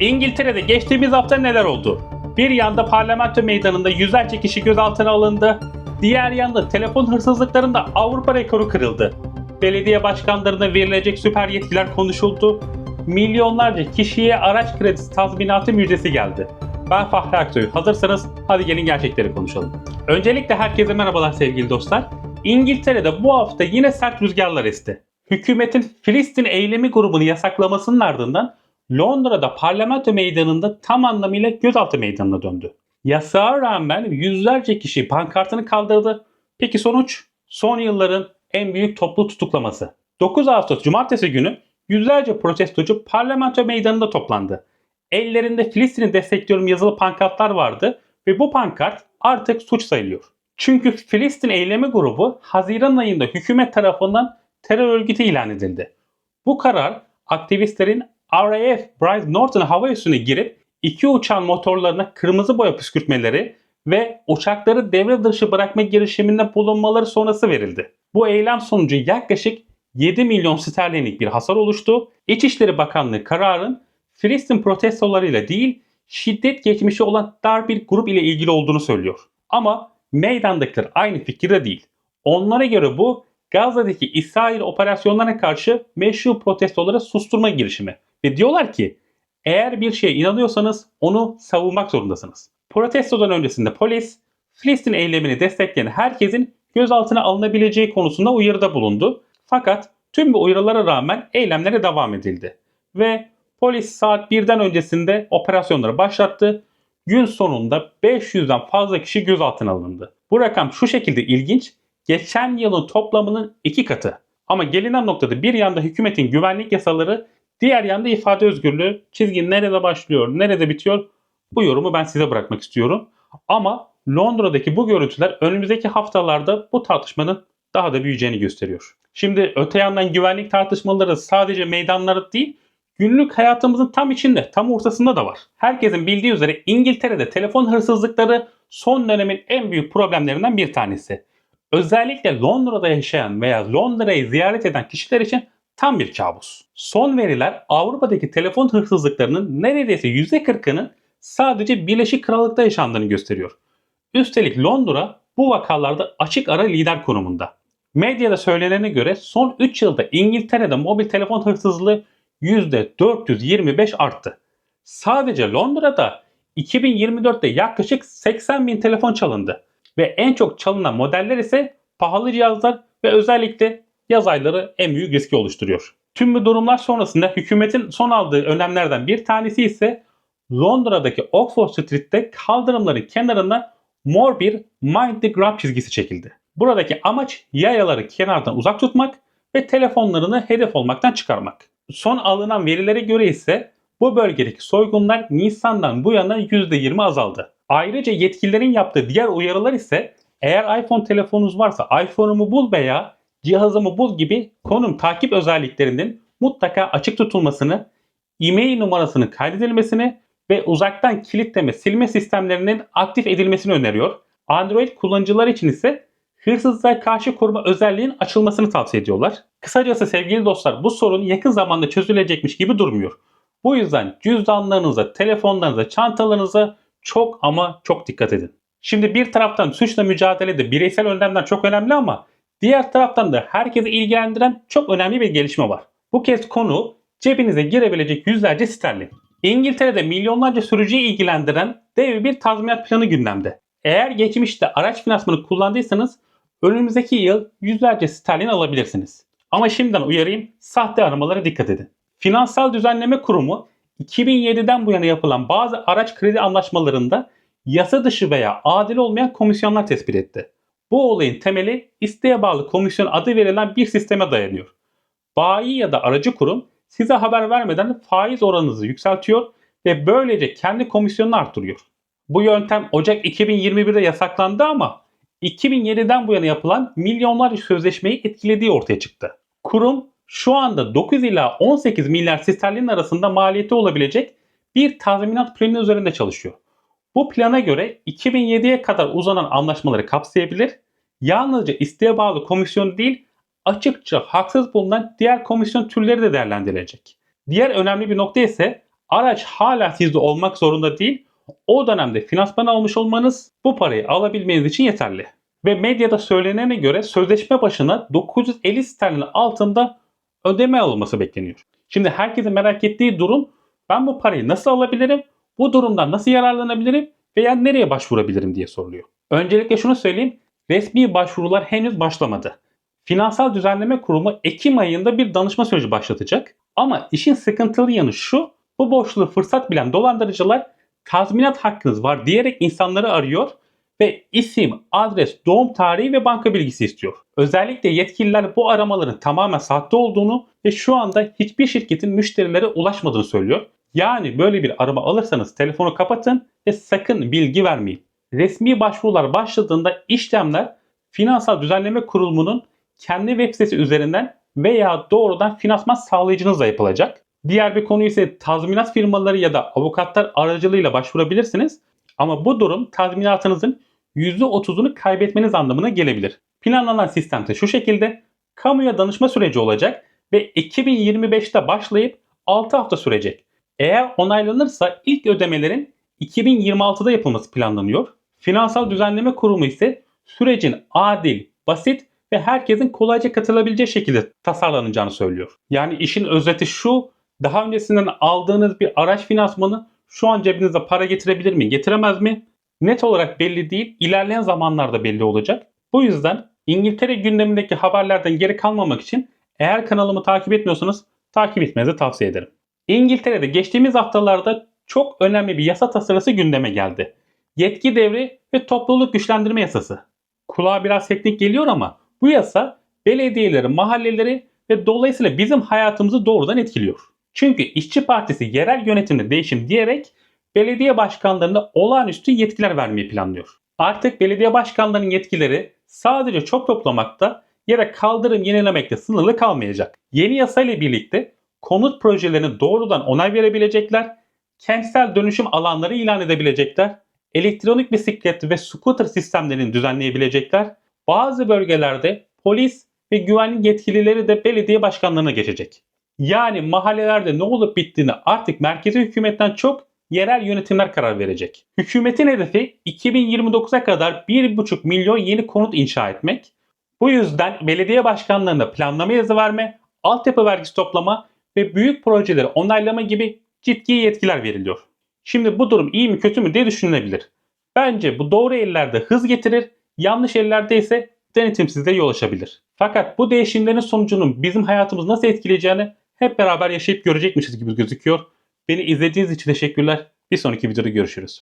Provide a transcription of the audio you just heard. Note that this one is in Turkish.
İngiltere'de geçtiğimiz hafta neler oldu? Bir yanda parlamento meydanında yüzlerce kişi gözaltına alındı. Diğer yanda telefon hırsızlıklarında Avrupa rekoru kırıldı. Belediye başkanlarına verilecek süper yetkiler konuşuldu. Milyonlarca kişiye araç kredisi tazminatı müjdesi geldi. Ben Fahri Aksoy. Hazırsanız hadi gelin gerçekleri konuşalım. Öncelikle herkese merhabalar sevgili dostlar. İngiltere'de bu hafta yine sert rüzgarlar esti. Hükümetin Filistin eylemi grubunu yasaklamasının ardından Londra'da parlamento meydanında tam anlamıyla gözaltı meydanına döndü. Yasağa rağmen yüzlerce kişi pankartını kaldırdı. Peki sonuç? Son yılların en büyük toplu tutuklaması. 9 Ağustos Cumartesi günü yüzlerce protestocu parlamento meydanında toplandı. Ellerinde Filistin'i destekliyorum yazılı pankartlar vardı ve bu pankart artık suç sayılıyor. Çünkü Filistin eylemi grubu Haziran ayında hükümet tarafından terör örgütü ilan edildi. Bu karar aktivistlerin RAF Bright Norton hava üssüne girip iki uçağın motorlarına kırmızı boya püskürtmeleri ve uçakları devre dışı bırakma girişiminde bulunmaları sonrası verildi. Bu eylem sonucu yaklaşık 7 milyon sterlinlik bir hasar oluştu. İçişleri Bakanlığı kararın Filistin protestolarıyla değil şiddet geçmişi olan dar bir grup ile ilgili olduğunu söylüyor. Ama meydandakiler aynı fikirde değil. Onlara göre bu Gazze'deki İsrail operasyonlarına karşı meşru protestoları susturma girişimi. Ve diyorlar ki eğer bir şeye inanıyorsanız onu savunmak zorundasınız. Protestodan öncesinde polis Filistin eylemini destekleyen herkesin gözaltına alınabileceği konusunda uyarıda bulundu. Fakat tüm bu uyarılara rağmen eylemlere devam edildi. Ve polis saat 1'den öncesinde operasyonları başlattı. Gün sonunda 500'den fazla kişi gözaltına alındı. Bu rakam şu şekilde ilginç. Geçen yılın toplamının iki katı. Ama gelinen noktada bir yanda hükümetin güvenlik yasaları, diğer yanda ifade özgürlüğü. Çizgi nerede başlıyor, nerede bitiyor? Bu yorumu ben size bırakmak istiyorum. Ama Londra'daki bu görüntüler önümüzdeki haftalarda bu tartışmanın daha da büyüyeceğini gösteriyor. Şimdi öte yandan güvenlik tartışmaları sadece meydanlarda değil, günlük hayatımızın tam içinde, tam ortasında da var. Herkesin bildiği üzere İngiltere'de telefon hırsızlıkları son dönemin en büyük problemlerinden bir tanesi. Özellikle Londra'da yaşayan veya Londra'yı ziyaret eden kişiler için tam bir kabus. Son veriler Avrupa'daki telefon hırsızlıklarının neredeyse %40'ının sadece Birleşik Krallık'ta yaşandığını gösteriyor. Üstelik Londra bu vakalarda açık ara lider konumunda. Medyada söylenene göre son 3 yılda İngiltere'de mobil telefon hırsızlığı %425 arttı. Sadece Londra'da 2024'te yaklaşık 80 bin telefon çalındı. Ve en çok çalınan modeller ise pahalı cihazlar ve özellikle yaz ayları en büyük riski oluşturuyor. Tüm bu durumlar sonrasında hükümetin son aldığı önlemlerden bir tanesi ise Londra'daki Oxford Street'te kaldırımların kenarına mor bir Mind the Grab çizgisi çekildi. Buradaki amaç yayaları kenardan uzak tutmak ve telefonlarını hedef olmaktan çıkarmak. Son alınan verilere göre ise bu bölgedeki soygunlar Nisan'dan bu yana %20 azaldı. Ayrıca yetkililerin yaptığı diğer uyarılar ise eğer iPhone telefonunuz varsa iPhone'umu bul veya cihazımı bul gibi konum takip özelliklerinin mutlaka açık tutulmasını, e-mail numarasının kaydedilmesini ve uzaktan kilitleme silme sistemlerinin aktif edilmesini öneriyor. Android kullanıcılar için ise hırsızlığa karşı koruma özelliğinin açılmasını tavsiye ediyorlar. Kısacası sevgili dostlar bu sorun yakın zamanda çözülecekmiş gibi durmuyor. Bu yüzden cüzdanlarınıza, telefonlarınıza, çantalarınıza çok ama çok dikkat edin. Şimdi bir taraftan suçla mücadelede bireysel önlemler çok önemli ama diğer taraftan da herkesi ilgilendiren çok önemli bir gelişme var. Bu kez konu cebinize girebilecek yüzlerce sterlin. İngiltere'de milyonlarca sürücüyü ilgilendiren dev bir tazminat planı gündemde. Eğer geçmişte araç finansmanı kullandıysanız önümüzdeki yıl yüzlerce sterlin alabilirsiniz. Ama şimdiden uyarayım, sahte aramalara dikkat edin. Finansal Düzenleme Kurumu 2007'den bu yana yapılan bazı araç kredi anlaşmalarında yasa dışı veya adil olmayan komisyonlar tespit etti. Bu olayın temeli isteğe bağlı komisyon adı verilen bir sisteme dayanıyor. Bayi ya da aracı kurum size haber vermeden faiz oranınızı yükseltiyor ve böylece kendi komisyonunu artırıyor. Bu yöntem Ocak 2021'de yasaklandı ama 2007'den bu yana yapılan milyonlarca sözleşmeyi etkilediği ortaya çıktı. Kurum şu anda 9 ila 18 milyar sterlin arasında maliyeti olabilecek bir tazminat planı üzerinde çalışıyor. Bu plana göre 2007'ye kadar uzanan anlaşmaları kapsayabilir, yalnızca isteğe bağlı komisyon değil, açıkça haksız bulunan diğer komisyon türleri de değerlendirilecek. Diğer önemli bir nokta ise Araç hala sizde olmak zorunda değil. O dönemde finansman almış olmanız bu parayı alabilmeniz için yeterli. Ve medyada söylenene göre sözleşme başına 950 sterlin altında ödeme alınması bekleniyor. Şimdi herkesin merak ettiği durum ben bu parayı nasıl alabilirim? Bu durumdan nasıl yararlanabilirim? Veya nereye başvurabilirim diye soruluyor. Öncelikle şunu söyleyeyim. Resmi başvurular henüz başlamadı. Finansal Düzenleme Kurumu Ekim ayında bir danışma süreci başlatacak. Ama işin sıkıntılı yanı şu. Bu boşluğu fırsat bilen dolandırıcılar tazminat hakkınız var diyerek insanları arıyor ve isim, adres, doğum tarihi ve banka bilgisi istiyor. Özellikle yetkililer bu aramaların tamamen sahte olduğunu ve şu anda hiçbir şirketin müşterilere ulaşmadığını söylüyor. Yani böyle bir arama alırsanız telefonu kapatın ve sakın bilgi vermeyin. Resmi başvurular başladığında işlemler Finansal Düzenleme Kurulu'nun kendi web sitesi üzerinden veya doğrudan finansman sağlayıcınızla yapılacak. Diğer bir konu ise tazminat firmaları ya da avukatlar aracılığıyla başvurabilirsiniz. Ama bu durum tazminatınızın %30'unu kaybetmeniz anlamına gelebilir. Planlanan sistem ise şu şekilde kamuya danışma süreci olacak ve 2025'te başlayıp 6 hafta sürecek. Eğer onaylanırsa ilk ödemelerin 2026'da yapılması planlanıyor. Finansal Düzenleme Kurumu ise sürecin adil, basit ve herkesin kolayca katılabileceği şekilde tasarlanacağını söylüyor. Yani işin özeti şu, daha öncesinden aldığınız bir araç finansmanı şu an cebinize para getirebilir mi, getiremez mi? Net olarak belli değil, ilerleyen zamanlarda belli olacak. Bu yüzden İngiltere gündemindeki haberlerden geri kalmamak için eğer kanalımı takip etmiyorsanız takip etmenizi tavsiye ederim. İngiltere'de geçtiğimiz haftalarda çok önemli bir yasa tasarısı gündeme geldi. Yetki devri ve topluluk güçlendirme yasası. Kulağa biraz teknik geliyor ama bu yasa belediyeleri, mahalleleri ve dolayısıyla bizim hayatımızı doğrudan etkiliyor. Çünkü İşçi Partisi yerel yönetimde değişim diyerek belediye başkanlarına olağanüstü yetkiler vermeyi planlıyor. Artık belediye başkanlarının yetkileri sadece çok toplamakta ya da kaldırım yenilemekte sınırlı kalmayacak. Yeni yasa ile birlikte konut projelerine doğrudan onay verebilecekler, kentsel dönüşüm alanları ilan edebilecekler, elektronik bisiklet ve scooter sistemlerini düzenleyebilecekler, bazı bölgelerde polis ve güvenlik yetkilileri de belediye başkanlarına geçecek. Yani mahallelerde ne olup bittiğini artık merkezi hükümetten çok yerel yönetimler karar verecek. Hükümetin hedefi 2029'a kadar 1,5 milyon yeni konut inşa etmek. Bu yüzden belediye başkanlarına planlama yazı verme, altyapı vergisi toplama ve büyük projeleri onaylama gibi ciddi yetkiler veriliyor. Şimdi bu durum iyi mi kötü mü diye düşünülebilir. Bence bu doğru ellerde hız getirir, yanlış ellerde ise denetimsizliğe yol açabilir. Fakat bu değişimlerin sonucunun bizim hayatımızı nasıl etkileyeceğini hep beraber yaşayıp görecekmişiz gibi gözüküyor. Beni izlediğiniz için teşekkürler. Bir sonraki videoda görüşürüz.